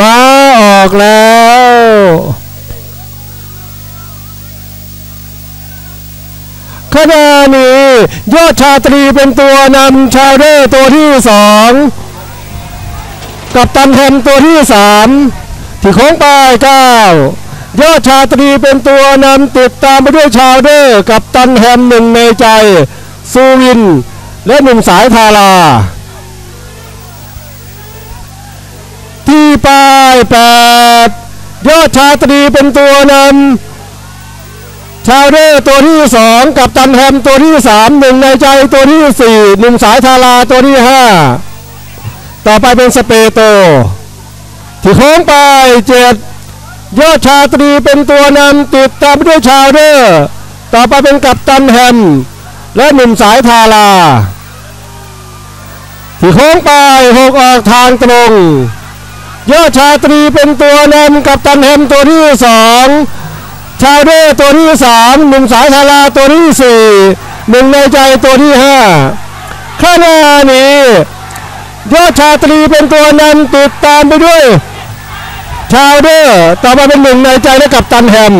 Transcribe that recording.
มาออกแล้ว ขณะนี้ยอดชาตรีเป็นตัวนำชาวเร่ตัวที่สองกับตันแฮมตัวที่สามที่โค้งปลายเก้ายอดชาตรีเป็นตัวนำติดตามไปด้วยชาวเร่กับตันแฮมหนึ่งในใจ ซูวิน และหนุ่มสายทารา ที่ป้ายแปดยอดชาตรีเป็นตัวนำชาวเร่ตัวที่สองกับตันแฮมตัวที่สามหนึ่งในใจตัวที่สี่หนุ่มสายทาราตัวที่ห้าต่อไปเป็นสเปโตที่โค้งไปเจ็ดยอดชาตรีเป็นตัวนำติดตามด้วยชาวเร่ต่อไปเป็นกับตันแฮมและหนุ่มสายทาราที่โค้งไปหกออกทางตรง ยอดชาตรีเป็นตัวนำกับตันแฮมตัวที่สองชาเร่ตัวที่สามหนุ่มสายทาราตัวที่สี่หนึ่งในใจตัวที่ห้าขณะนี้ยอดชาตรีเป็นตัวนำติดตามไปด้วย ชาวเร่ต่อมาเป็นหนึ่งในใจและกับตันแฮม